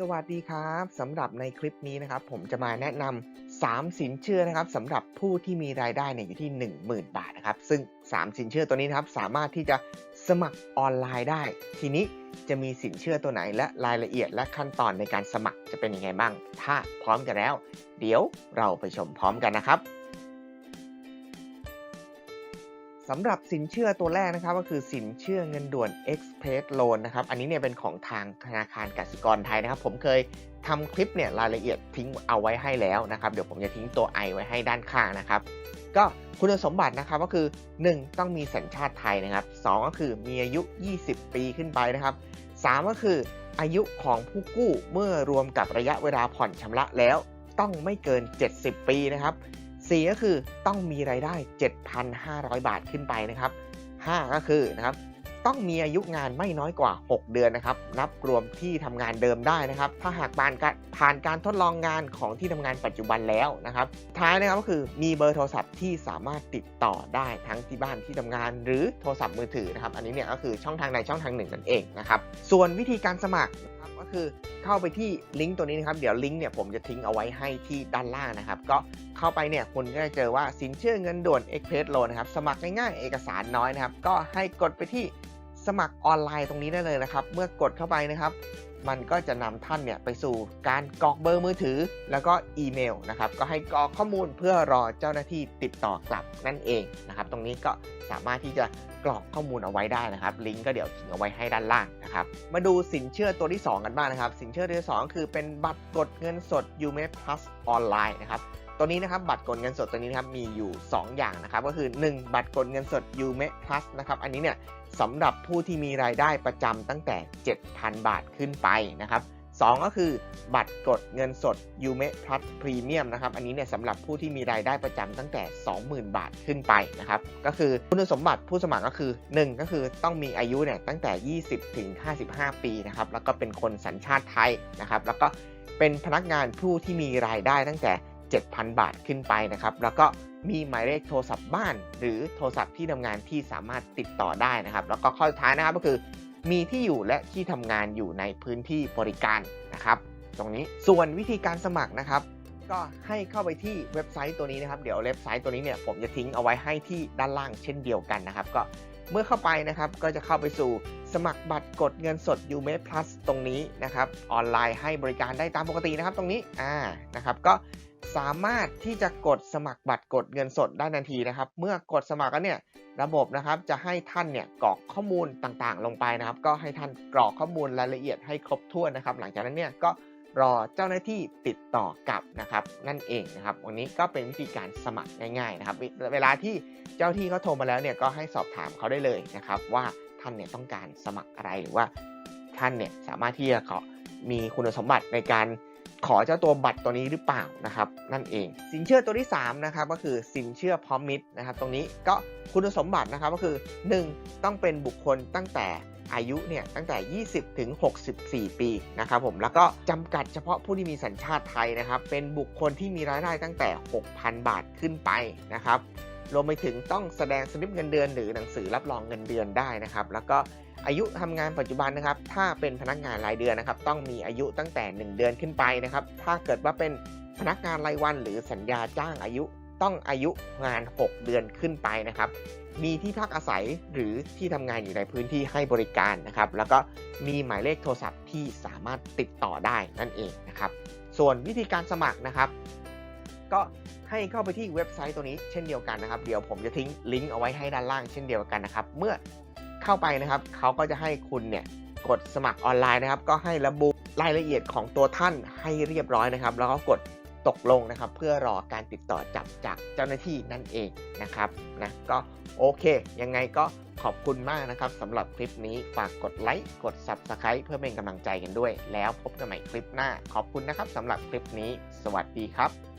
สวัสดีครับสำหรับในคลิปนี้นะครับ ผมจะมาแนะนำ3สินเชื่อนะครับสำหรับผู้ที่มีรายได้เนี่ยอยู่ที่ 10,000 บาทนะครับ ซึ่ง 3 สินเชื่อตัวนี้นะครับสามารถที่จะสมัครออนไลน์ได้ ทีนี้จะมีสินเชื่อตัวไหนและรายละเอียดและขั้นตอนในการสมัครจะเป็นยังไงบ้าง ถ้าพร้อมกันแล้ว เดี๋ยวเราไปชมพร้อมกันนะครับ สำหรับสินเชื่อตัวแรกนะครับก็คือสินเชื่อเงินด่วน Express Loan นะครับอันนี้เนี่ยเป็นของทางธนาคารกสิกรไทยนะครับ ผมเคยทำคลิปเนี่ยรายละเอียดทิ้งเอาไว้ให้แล้วนะครับ เดี๋ยวผมจะทิ้งตัว i ไว้ให้ด้านข้างนะครับ ก็คุณสมบัตินะครับก็คือ 1 ต้องมีสัญชาติไทยนะครับ 2 ก็คือมีอายุ 20 ปีขึ้นไปนะครับ 3 ก็คืออายุของผู้กู้เมื่อรวมกับระยะเวลาผ่อนชำระแล้วต้องไม่เกิน 70 ปีนะครับ 4 ก็คือต้องมีรายได้ 7,500 บาทขึ้นไปนะครับ 5 ก็คือนะครับต้องมีอายุงานไม่น้อยกว่า 6 เดือนนะครับนับรวมที่ทำงานเดิมได้นะครับ ถ้าหากผ่านการผ่านการทดลองงานของที่ทำงานปัจจุบันแล้วนะครับ ท้ายนะครับก็คือมีเบอร์โทรศัพท์ที่สามารถติดต่อได้ทั้งที่บ้านที่ทำงานหรือโทรศัพท์มือถือนะครับ อันนี้เนี่ยก็คือช่องทางใดช่องทางหนึ่งนั่นเองนะครับ ส่วนวิธีการสมัครนะครับ คือเข้าไปที่ลิงก์ตัวนี้นะครับเดี๋ยวลิงก์เนี่ยผมจะทิ้งเอาไว้ให้ที่ด้านล่างนะครับ ก็เข้าไปเนี่ยคุณก็จะเจอว่าสินเชื่อเงินด่วน Express Loan นะครับสมัครง่ายๆเอกสารน้อยนะครับ ก็ให้กดไปที่สมัครออนไลน์ตรงนี้ได้เลยนะครับ เมื่อกดเข้าไปนะครับ มันก็จะนำท่านเนี่ยไปสู่การกรอกเบอร์มือถือ แล้วก็อีเมลนะครับ ก็ให้กรอกข้อมูลเพื่อรอเจ้าหน้าที่ติดต่อกลับนั่นเองนะครับ ตรงนี้ก็สามารถที่จะกรอกข้อมูลเอาไว้ได้นะครับ ลิงก์ก็เดี๋ยวทิ้งเอาไว้ให้ด้านล่าง นะครับ มาดูสินเชื่อตัวที่ 2 กันบ้างนะครับ สินเชื่อตัวที่2คือเป็นบัตรกดเงินสด u m e Plus ออนไลน์นะครับตัวนี้นะครับบัตรกดเงินสดตัวนี้นะครับมีอยู่ 2 อย่างนะครับก็คือ 1 บัตรกดเงินสด u m e Plus นะครับอันนี้เนี่ยสำหรับผู้ที่มีรายได้ประจำตั้งแต่ 7,000 บาทขึ้นไปนะครับ 2 ก็คือบัตรกดเงินสด u m e Plus Premium นะครับ อันนี้เนี่ยสำหรับผู้ที่มีรายได้ประจำตั้งแต่ 20,000 บาทขึ้นไปนะครับ ก็คือคุณสมบัติผู้สมัครก็คือ 1 ก็คือต้องมีอายุเนี่ยตั้งแต่ 20 ถึง 55 ปีนะครับ แล้วก็เป็นคนสัญชาติไทยนะครับ แล้วก็เป็นพนักงานผู้ที่มีรายได้ตั้งแต่ 7,000 บาทขึ้นไปนะครับ แล้วก็มีหมายเลขโทรศัพท์บ้าน หรือโทรศัพท์ที่ทำงานที่สามารถติดต่อได้นะครับ แล้วก็ข้อสุดท้ายนะครับก็คือ มีที่อยู่และที่ทำงานอยู่ในพื้นที่บริการนะครับ ตรงนี้ส่วนวิธีการสมัครนะครับ ก็ให้เข้าไปที่เว็บไซต์ตัวนี้นะครับ เดี๋ยวเว็บไซต์ตัวนี้เนี่ยผมจะทิ้งเอาไว้ให้ที่ด้านล่างเช่นเดียวกันนะครับ ก็เมื่อเข้าไปนะครับก็จะเข้าไปสู่สมัครบัตรกดเงินสด u m e Plus ตรงนี้นะครับ ออนไลน์ให้บริการได้ตามปกตินะครับตรงนี้อ่านะครับก็ สามารถที่จะกดสมัครบัตรกดเงินสดได้ทันทีนะครับ เมื่อกดสมัครแล้วเนี่ยระบบนะครับจะให้ท่านเนี่ยกรอกข้อมูลต่างๆ ลงไปนะครับ ก็ให้ท่านกรอกข้อมูลรายละเอียดให้ครบถ้วนนะครับ หลังจากนั้นเนี่ยก็รอเจ้าหน้าที่ติดต่อกลับนะครับ นั่นเองนะครับ วันนี้ก็เป็นวิธีการสมัครง่ายๆนะครับ เวลาที่เจ้าที่เขาโทรมาแล้วเนี่ยก็ให้สอบถามเขาได้เลยนะครับ ว่าท่านเนี่ยต้องการสมัครอะไรหรือว่าท่านเนี่ยสามารถที่จะขอมีคุณสมบัติในการ ขอเจ้าตัวบัตรตัวนี้หรือเปล่านะครับนั่นเอง สินเชื่อตัวที่3นะครับก็คือสินเชื่อพร้อมมิตรนะครับ ตรงนี้ก็คุณสมบัตินะครับก็คือ 1 ต้องเป็นบุคคลตั้งแต่อายุเนี่ยตั้งแต่ 20 ถึง 64 ปีนะครับผมแล้วก็จำกัดเฉพาะผู้ที่มีสัญชาติไทยนะครับ เป็นบุคคลที่มีรายได้ตั้งแต่ 6,000 บาทขึ้นไปนะครับรวมไปถึงต้องแสดงสลิปเงินเดือนหรือหนังสือรับรองเงินเดือนได้นะครับ แล้วก็ อายุทำงานปัจจุบันนะครับ ถ้าเป็นพนักงานรายเดือนนะครับ ต้องมีอายุตั้งแต่ 1 เดือนขึ้นไปนะครับ ถ้าเกิดว่าเป็นพนักงานรายวัน หรือสัญญาจ้างอายุต้องอายุงาน 6 เดือนขึ้นไปนะครับ มีที่พักอาศัยหรือที่ทำงานอยู่ในพื้นที่ให้บริการนะครับ แล้วก็มีหมายเลขโทรศัพท์ที่สามารถติดต่อได้นั่นเองนะครับ ส่วนวิธีการสมัครนะครับ ก็ให้เข้าไปที่เว็บไซต์ตัวนี้เช่นเดียวกันนะครับ เดี๋ยวผมจะทิ้งลิงก์เอาไว้ให้ด้านล่างเช่นเดียวกันนะครับ เมื่อ เข้าไปนะครับ เขาก็จะให้คุณเนี่ยกดสมัครออนไลน์นะครับ ก็ให้ระบุรายละเอียดของตัวท่านให้เรียบร้อยนะครับ แล้วก็กดตกลงนะครับ เพื่อรอการติดต่อจับจากเจ้าหน้าที่นั่นเองนะครับนะก็โอเค ยังไงก็ขอบคุณมากนะครับสำหรับคลิปนี้ฝากกดไลค์กด Subscribe เพื่อเป็นกำลังใจกันด้วย แล้วพบกันใหม่คลิปหน้า ขอบคุณนะครับสำหรับคลิปนี้ สวัสดีครับ